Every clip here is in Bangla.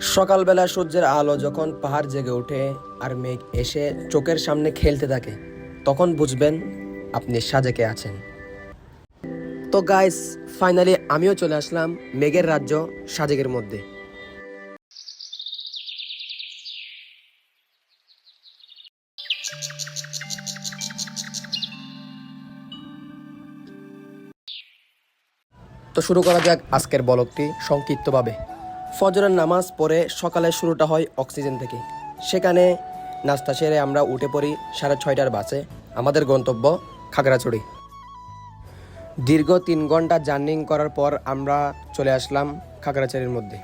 সকালবেলা সূর্যের আলো যখন পাহাড় জেগে ওঠে আর মেঘ এসে চোখের সামনে খেলতে থাকে, তখন বুঝবেন আপনি সাজেকে আছেন। তো গাইস ফাইনালি আমিও চলে আসলাম মেঘের রাজ্য সাজেকের মধ্যে। তো শুরু করা যাক আজকের বলকটি সংক্ষিপ্তভাবে। ফজরের নামাজ পড়ে সকালে শুরুটা হয় অক্সিজেন থেকে। সেখানে নাস্তা সেরে আমরা উঠে পড়ি সাড়ে ছয়টার বাসে। আমাদের গন্তব্য খাগড়াছড়ি। দীর্ঘ তিন ঘণ্টা জার্নিং করার পর আমরা চলে আসলাম খাগড়াছড়ির মধ্যে।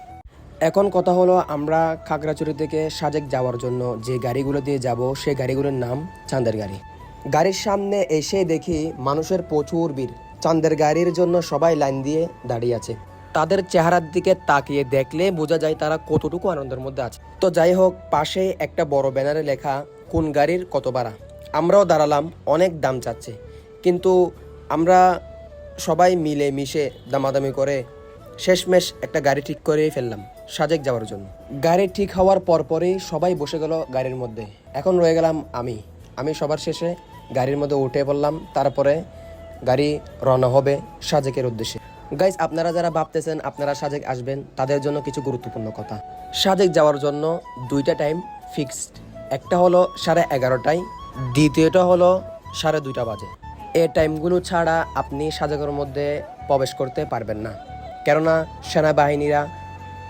এখন কথা হলো আমরা খাগড়াছড়ি থেকে সাজেক যাওয়ার জন্য যে গাড়িগুলো দিয়ে যাব, সে গাড়িগুলোর নাম চাঁদের গাড়ি। গাড়ির সামনে এসে দেখি মানুষের প্রচুর ভিড়। চাঁদের গাড়ির জন্য সবাই লাইন দিয়ে দাঁড়িয়ে আছে। তাদের চেহারার দিকে তাকিয়ে দেখলে বোঝা যায় তারা কতটুকু আনন্দের মধ্যে আছে। তো যাই হোক, পাশে একটা বড় ব্যানারে লেখা, কোন গাড়ির কত ভাড়া? আমরাও দাঁড়ালাম, অনেক দাম চাচ্ছে। কিন্তু আমরা সবাই মিলে মিশে দামাদামি করে শেষমেশ একটা গাড়ি ঠিক করেই ফেললাম, সাজেক যাওয়ার জন্য। গাড়ি ঠিক হওয়ার পরপরই সবাই বসে গেল গাড়ির মধ্যে। এখন রয়ে গেলাম আমি। আমি সবার শেষে গাড়ির মধ্যে উঠে পড়লাম, তারপরে গাড়ি রওনা হবে সাজেকের উদ্দেশ্যে। গাইজ আপনারা যারা ভাবতেছেন আপনারা সাজেক আসবেন, তাদের জন্য কিছু গুরুত্বপূর্ণ কথা। সাজেক যাওয়ার জন্য দুইটা টাইম ফিক্সড একটা হলো সাড়ে এগারোটায়, দ্বিতীয়টা হলো সাড়ে দুইটা বাজে। এই টাইমগুলো ছাড়া আপনি সাজেকের মধ্যে প্রবেশ করতে পারবেন না। কেননা সেনাবাহিনীরা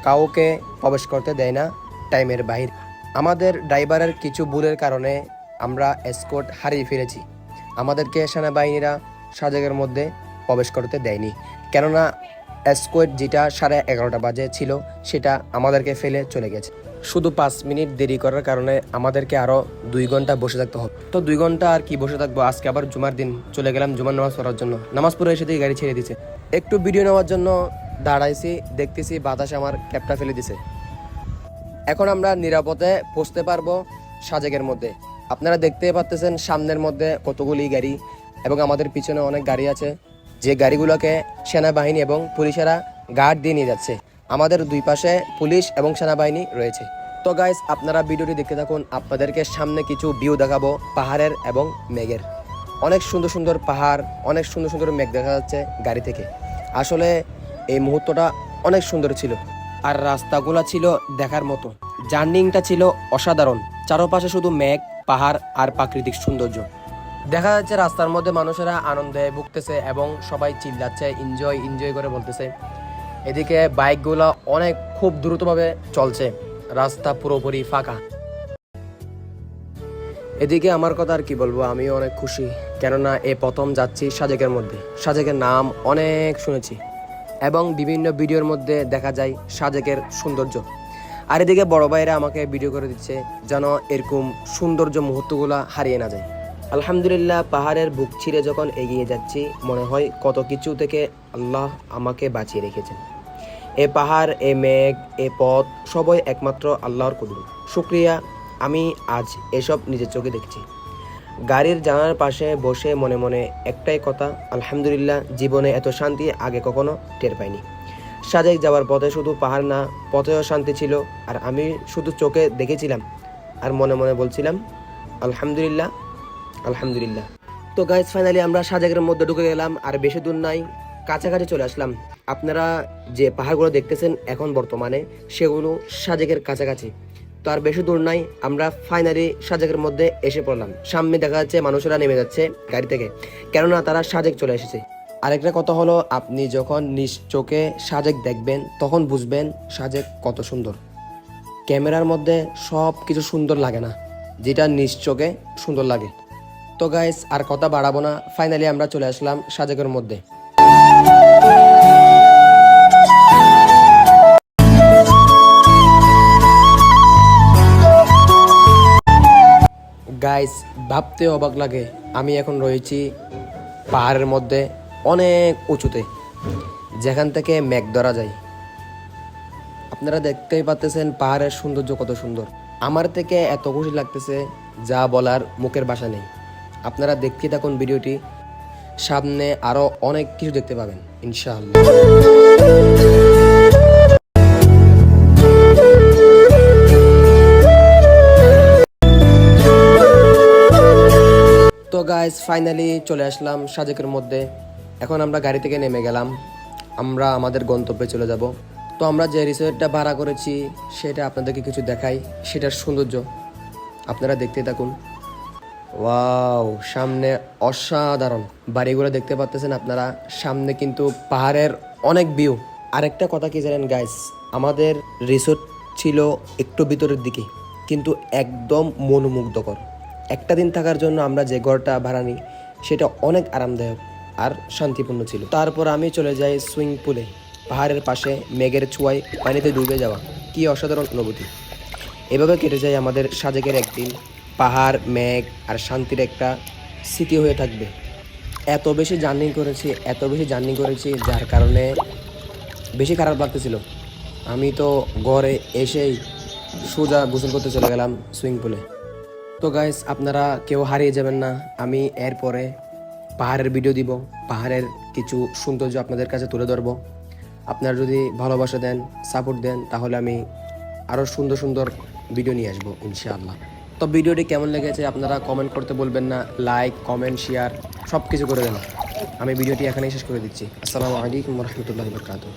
কাউকে প্রবেশ করতে দেয় না টাইমের বাহির। আমাদের ড্রাইভারের কিছু ভুলের কারণে আমরা এসকোট হারিয়ে ফেলেছি। আমাদেরকে সেনাবাহিনীরা সাজেকের মধ্যে প্রবেশ করতে দেয়নি। কেননা এসকোট যেটা সাড়ে এগারোটা বাজে ছিল, সেটা আমাদেরকে ফেলে চলে গেছে। শুধু পাঁচ মিনিট দেরি করার কারণে আমাদেরকে আরও দুই ঘণ্টা বসে থাকতে হবে। তো দুই ঘণ্টা আর কি বসে থাকব? আজকে আবার জুমার দিন, চলে গেলাম জুমার নামাজ পড়ার জন্য। নামাজ পড়ে এসে দিয়ে গাড়ি ছেড়ে দিছে। একটু ভিডিও নেওয়ার জন্য দাঁড়াইছি, দেখতেছি বাতাস আমার ক্যাপটা ফেলে দিছে। এখন আমরা নিরাপদে পৌঁছতে পারব সাজেকের মধ্যে। আপনারা দেখতে পাচ্তেছেন সামনের মধ্যে কতগুলি গাড়ি এবং আমাদের পিছনে অনেক গাড়ি আছে। যে গাড়িগুলোকে সেনাবাহিনী এবং পুলিশেরা গার্ড দিয়ে নিয়ে যাচ্ছে, আমাদের দুই পাশে পুলিশ এবং সেনাবাহিনী রয়েছে। তো গাইস আপনারা ভিডিওটি দেখতে থাকুন। আপনাদেরকে সামনে কিছু ভিউ দেখাবো, পাহাড়ের এবং মেঘের। অনেক সুন্দর সুন্দর পাহাড়, অনেক সুন্দর সুন্দর মেঘ দেখা যাচ্ছে গাড়ি থেকে। আসলে এই মুহূর্তটা অনেক সুন্দর ছিল। আর রাস্তাগুলো ছিল দেখার মতো। জার্নিংটা ছিল অসাধারণ। চারপাশে শুধু মেঘ, পাহাড় আর প্রাকৃতিক সৌন্দর্য। দেখা যাচ্ছে রাস্তার মধ্যে মানুষেরা আনন্দে ভুগতেছে এবং সবাই চিল্লাচ্ছে এনজয় এনজয় করে বলতেছে। এদিকে বাইকগুলো অনেক খুব দ্রুতভাবে চলছে। রাস্তা পুরোপুরি ফাঁকা। এদিকে আমার কথা আর কি বলব, আমিও অনেক খুশি। কেননা এ প্রথম যাচ্ছি সাজেকের মধ্যে। সাজেকের নাম অনেক শুনেছি। এবং বিভিন্ন ভিডিওর মধ্যে দেখা যায় সাজেকের সৌন্দর্য। আর এদিকে বড় ভাইরা আমাকে ভিডিও করে দিচ্ছে যেন এরকম সৌন্দর্য মুহূর্তগুলো হারিয়ে না যায়। আলহামদুলিল্লাহ, পাহাড়ের বুক ছিঁড়ে যখন এগিয়ে যাচ্ছি, মনে হয় কত কিছু থেকে আল্লাহ আমাকে বাঁচিয়ে রেখেছেন। এ পাহাড়, এ মেঘ, এ পথ, সবই একমাত্র আল্লাহর কুদুর শুক্রিয়া, আমি আজ এসব নিজের চোখে দেখছি। গাড়ির জানালার পাশে বসে মনে মনে একটাই কথা, আলহামদুলিল্লাহ, জীবনে এত শান্তি আগে কখনো টের পাইনি। সাজেক যাওয়ার পথে শুধু পাহাড় না, পথেও শান্তি ছিল, আর আমি শুধু চোখে দেখেছিলাম, আর মনে মনে বলছিলাম, আলহামদুলিল্লাহ আলহামদুলিল্লাহ। তো গাইজ ফাইনালি আমরা সাজেকের মধ্যে ঢুকে গেলাম, আর বেশি দূর নাই, কাছাকাছি চলে আসলাম। আপনারা যে পাহাড়গুলো দেখতেছেন এখন বর্তমানে, সেগুলো সাজেকের কাছাকাছি। তো আর বেশি দূর নাই, আমরা ফাইনালি সাজেকের মধ্যে এসে পড়লাম। সামনে দেখা যাচ্ছে মানুষেরা নেমে যাচ্ছে গাড়ি থেকে, কেননা তারা সাজেক চলে এসেছে। আরেকটা কথা হলো, আপনি যখন নিজ চোখে সাজেক দেখবেন, তখন বুঝবেন সাজেক কত সুন্দর। ক্যামেরার মধ্যে সব কিছু সুন্দর লাগে না, যেটা নিজ চোখে সুন্দর লাগে। তো গাইস আর কথা বাড়াবো না। ফাইনালি আমরা চলে আসলাম সাজেকের মধ্যে। গাইস ভাবতে অবাক লাগে। আমি এখন রয়েছি পাহাড়ের মধ্যে, অনেক উঁচুতে। যেখান থেকে মেঘ ধরা যায়। আপনারা দেখতেই পাচ্তেছেন পাহাড়ের সৌন্দর্য কত সুন্দর। আমার থেকে এত খুশি লাগতেছে, যা বলার মুখের ভাষা নেই। আপনারা দেখতে থাকুন ভিডিওটি। সামনে আরও অনেক কিছু দেখতে পাবেন ইনশাল তো গাইজ ফাইনালি চলে আসলাম সাজেকের মধ্যে। এখন আমরা গাড়ি থেকে নেমে গেলাম। আমরা আমাদের গন্তব্যে চলে যাব। তো আমরা যে রিসোর্টটা ভাড়া করেছি, সেটা আপনাদেরকে কিছু দেখাই। সেটার সৌন্দর্য আপনারা দেখতে থাকুন। ওয়াও, সামনে অসাধারণ। বাড়িগুলো দেখতে পাচ্ছেন আপনারা, সামনে কিন্তু পাহাড়ের অনেক ভিউ আরেকটা কথা কি জানেন গাইস আমাদের রিসোর্ট ছিল একটু ভিতরের দিকে, কিন্তু একদম মনোমুগ্ধকর। একটা দিন থাকার জন্য আমরা যে ঘরটা ভাড়া নিই, সেটা অনেক আরামদায়ক আর শান্তিপূর্ণ ছিল। তারপর আমি চলে যাই সুইমিং পুলে পাহাড়ের পাশে মেঘের ছোঁয়ায় পানিতে ডুবে যাওয়া। কি অসাধারণ অনুভূতি। এভাবে কেটে যায় আমাদের সাজেকের একদিন। পাহাড়, মেঘ আর শান্তির একটা স্মৃতি হয়ে থাকবে। এত বেশি জার্নি করেছি, এত বেশি জার্নি করেছি যার কারণে বেশি খারাপ লাগতেছিল। আমি তো ঘরে এসেই সোজা গোসল করতে চলে গেলাম সুইমিং পুলে। তো গাইস আপনারা কেউ হারিয়ে যাবেন না, আমি এরপরে পাহাড়ের ভিডিও দিব, পাহাড়ের কিছু সৌন্দর্য আপনাদের কাছে তুলে ধরবো। আপনারা যদি ভালোবাসা দেন সাপোর্ট দেন, তাহলে আমি আরও সুন্দর সুন্দর ভিডিও নিয়ে আসব, ইনশাআল্লাহ। তো ভিডিওটি কেমন লেগেছে আপনারা কমেন্ট করতে বলবেন না। লাইক কমেন্ট শেয়ার সব কিছু করে দেন আমি ভিডিওটি এখানেই শেষ করে দিচ্ছি। আসসালামু আলাইকুম রহমতুল্লাহ বরকাতুহ।